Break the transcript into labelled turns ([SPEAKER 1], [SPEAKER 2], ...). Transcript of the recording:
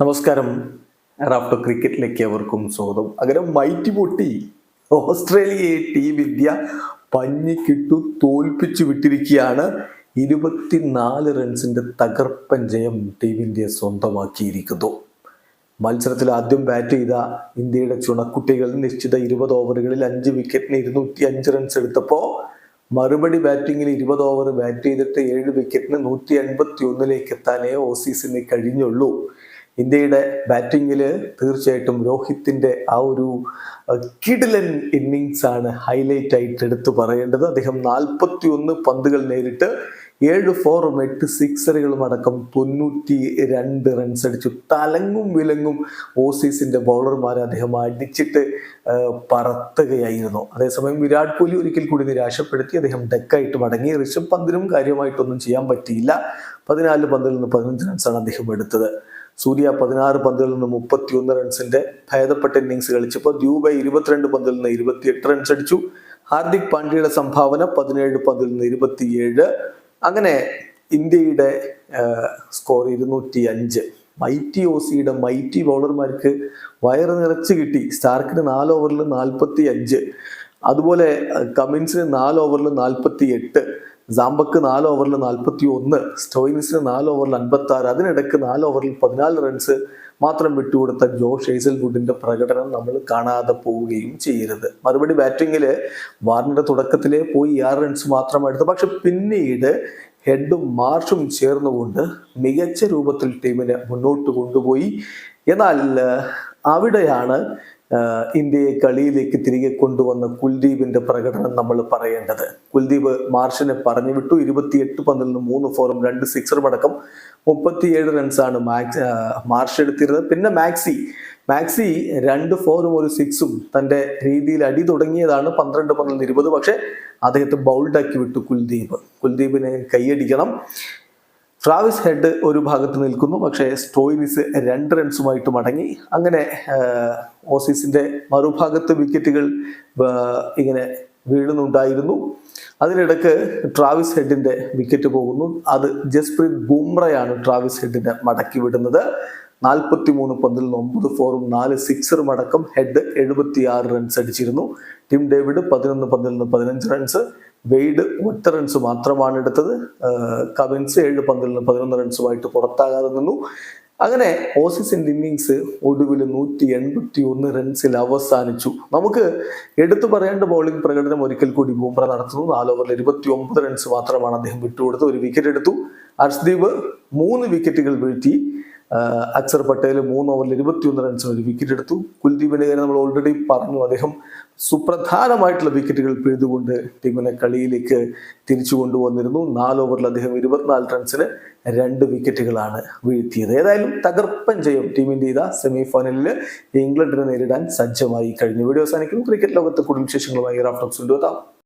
[SPEAKER 1] നമസ്കാരം. റാഫ്റ്റോ ക്രിക്കറ്റിലേക്ക് അവർക്കും സ്വാഗതം. അങ്ങനെ മൈറ്റി പൊട്ടി. ഓസ്ട്രേലിയയെ ടീം ഇന്ത്യ പഞ്ഞിക്കിട്ടു തോൽപ്പിച്ചു വിട്ടിരിക്കുകയാണ്. ഇരുപത്തിനാല് റൺസിന്റെ തകർപ്പൻ ജയം ടീം ഇന്ത്യ സ്വന്തമാക്കിയിരിക്കുന്നു. മത്സരത്തിൽ ആദ്യം ബാറ്റ് ചെയ്ത ഇന്ത്യയുടെ ചുണക്കുട്ടികൾ നിശ്ചിത ഇരുപത് ഓവറുകളിൽ അഞ്ച് വിക്കറ്റിന് ഇരുന്നൂറ്റി അഞ്ച് റൺസ് എടുത്തപ്പോൾ മറുപടി ബാറ്റിങ്ങിൽ ഇരുപത് ഓവർ ബാറ്റ് ചെയ്തിട്ട് ഏഴ് വിക്കറ്റിന് നൂറ്റി എൺപത്തി ഒന്നിലേക്ക് എത്താനേ ഓസീസിന് കഴിഞ്ഞുള്ളൂ. ഇന്ത്യയുടെ ബാറ്റിങ്ങിൽ തീർച്ചയായിട്ടും രോഹിത്തിന്റെ ആ ഒരു കിഡിലൻ കിടിലൻ ഇന്നിങ്സ് ആണ് ഹൈലൈറ്റ് ആയിട്ട് എടുത്തു പറയേണ്ടത്. അദ്ദേഹം നാൽപ്പത്തി ഒന്ന് പന്തുകൾ നേരിട്ട് ഏഴ് ഫോറും എട്ട് സിക്സറുകളും അടക്കം തൊണ്ണൂറ്റി രണ്ട് റൺസ് അടിച്ചു. തലങ്ങും വിലങ്ങും ഓസീസിന്റെ ബൗളർമാരെ അദ്ദേഹം അടിച്ചിട്ട് പറത്തുകയായിരുന്നു. അതേസമയം വിരാട് കോഹ്ലി ഒരിക്കൽ കൂടി നിരാശപ്പെടുത്തി അദ്ദേഹം ഡെക്കായിട്ട് മടങ്ങി. ഋഷഭ് പന്തിനും കാര്യമായിട്ടൊന്നും ചെയ്യാൻ പറ്റിയില്ല. പതിനാല് പന്തിൽ നിന്ന് പതിനഞ്ച് റൺസാണ് അദ്ദേഹം എടുത്തത്. സൂര്യ പതിനാറ് പന്തിൽ നിന്ന് മുപ്പത്തി ഒന്ന് റൺസിന്റെ ഭേദപ്പെട്ട ഇന്നിങ്സ് കളിച്ചപ്പോൾ ദ്യൂബൈ ഇരുപത്തിരണ്ട് പന്തിൽ നിന്ന് ഇരുപത്തിയെട്ട് റൺസ് അടിച്ചു. ഹാർദിക് പാണ്ഡ്യയുടെ സംഭാവന പതിനേഴ് പന്തിൽ നിന്ന് ഇരുപത്തിയേഴ്. അങ്ങനെ ഇന്ത്യയുടെ സ്കോർ ഇരുന്നൂറ്റി അഞ്ച് മൈറ്റി ഓസിയുടെ മൈറ്റി ബൗളർമാർക്ക് വയറ് നിറച്ച് കിട്ടി. സ്റ്റാർക്കിന് നാല് ഓവറിൽ നാൽപ്പത്തി അഞ്ച് അതുപോലെ കമിൻസിന് നാല് ഓവറിൽ നാൽപ്പത്തി എട്ട് സാമ്പക്ക് നാല് ഓവറിൽ നാൽപ്പത്തി ഒന്ന് സ്റ്റോയിനിസിന് നാല് ഓവറിൽ അൻപത്തി ആറ് അതിനിടയ്ക്ക് നാല് ഓവറിൽ പതിനാല് റൺസ് മാത്രം വിട്ടുകൊടുത്ത ജോഷ് ഹേസൽവുഡിന്റെ പ്രകടനം നമ്മൾ കാണാതെ പോവുകയും ചെയ്യരുത്. മറുപടി ബാറ്റിങ്ങിൽ വാർണറുടെ തുടക്കത്തിലേ പോയി ആറ് റൺസ് മാത്രം എടുത്തു. പക്ഷെ പിന്നീട് ഹെഡും മാർഷും ചേർന്നുകൊണ്ട് മികച്ച രൂപത്തിൽ ടീമിനെ മുന്നോട്ട് കൊണ്ടുപോയി. എന്നാൽ അവിടെയാണ് ഇന്ത്യയെ കളിയിലേക്ക് തിരികെ കൊണ്ടുവന്ന കുൽദീപിന്റെ പ്രകടനം നമ്മൾ പറയേണ്ടത്. കുൽദീപ് മാർഷിനെ പറഞ്ഞു വിട്ടു ഇരുപത്തിയെട്ട് പന്തിൽ നിന്ന് മൂന്ന് ഫോറും രണ്ട് സിക്സറും അടക്കം മുപ്പത്തിയേഴ് റൺസാണ് മാക്സ് മാർഷ് എടുത്തിരുന്നത്. പിന്നെ മാക്സി. മാക്സി രണ്ട് ഫോറും ഒരു സിക്സും തന്റെ രീതിയിൽ അടി തുടങ്ങിയതാണ് പന്ത്രണ്ട് നിന്ന് ഇരുപത്. പക്ഷെ അദ്ദേഹത്തെ ബൗൾഡാക്കി വിട്ടു കുൽദീപ്. കുൽദീപിനെ കൈയടിക്കണം. ട്രാവിസ് ഹെഡ് ഒരു ഭാഗത്ത് നിൽക്കുന്നു. പക്ഷേ സ്റ്റോയിനിസ് രണ്ട് റൺസുമായിട്ട് മടങ്ങി. അങ്ങനെ ഓസീസിന്റെ മറുഭാഗത്ത് വിക്കറ്റുകൾ ഇങ്ങനെ വീഴുന്നുണ്ടായിരുന്നു. അതിനിടക്ക് ട്രാവിസ് ഹെഡിന്റെ വിക്കറ്റ് പോകുന്നു. അത് ജസ്പ്രീത് ബുംറയാണ് ട്രാവിസ് ഹെഡിനെ മടക്കി വിടുന്നത്. നാൽപ്പത്തി മൂന്ന് പന്തിൽ നിന്ന് ഒമ്പത് ഫോറും നാല് സിക്സറും അടക്കം ഹെഡ് എഴുപത്തി ആറ് റൺസ് അടിച്ചിരുന്നു. ടിം ഡേവിഡ് പതിനൊന്ന് പന്തിൽ നിന്ന് പതിനഞ്ച് റൺസ് വെയ്ഡ് ഒറ്റ റൺസ് മാത്രമാണ് എടുത്തത്. കവിൻസ് ഏഴ് പന്തിൽ നിന്ന് പതിനൊന്ന് റൺസുമായിട്ട് പുറത്താകാതെ നിന്നു. അങ്ങനെ ഓസീസിന്റെ ഇന്നിങ്സ് ഒടുവിൽ നൂറ്റി എൺപത്തി ഒന്ന് റൺസിൽ അവസാനിച്ചു. നമുക്ക് എടുത്തു പറയേണ്ട ബൗളിംഗ് പ്രകടനം ഒരിക്കൽ കൂടി ബൂംറ നടത്തുന്നു. നാല് ഓവറിൽ ഇരുപത്തി ഒമ്പത് റൺസ് മാത്രമാണ് അദ്ദേഹം വിട്ടുകൊടുത്ത് ഒരു വിക്കറ്റ് എടുത്തു. അർഷ്ദീപ് മൂന്ന് വിക്കറ്റുകൾ വീഴ്ത്തി. അക്സർ പട്ടേൽ മൂന്ന് ഓവറിൽ ഇരുപത്തിയൊന്ന് റൺസിന് ഒരു വിക്കറ്റ് എടുത്തു. കുൽദീപ് കാര്യം നമ്മൾ ഓൾറെഡി പറഞ്ഞു അദ്ദേഹം സുപ്രധാനമായിട്ടുള്ള വിക്കറ്റുകൾ പിഴുതുകൊണ്ട് ടീമിനെ കളിയിലേക്ക് തിരിച്ചു കൊണ്ടുവന്നിരുന്നു. നാല് ഓവറിൽ അദ്ദേഹം ഇരുപത്തിനാല് റൺസിന് രണ്ട് വിക്കറ്റുകളാണ് വീഴ്ത്തിയത്. ഏതായാലും തകർപ്പൻ ജയം ടീം ഇന്ത്യ ഇതാ സെമി ഫൈനലിൽ ഇംഗ്ലണ്ടിനെ നേരിടാൻ സജ്ജമായി കഴിഞ്ഞു. വീഡിയോ അവസാനിക്കുന്നു. ക്രിക്കറ്റ് ലോകത്ത് കൂടുതൽ വിശേഷങ്ങളുമായി റാഫ്റ്റോക്സ് കൊണ്ടുവെത്താം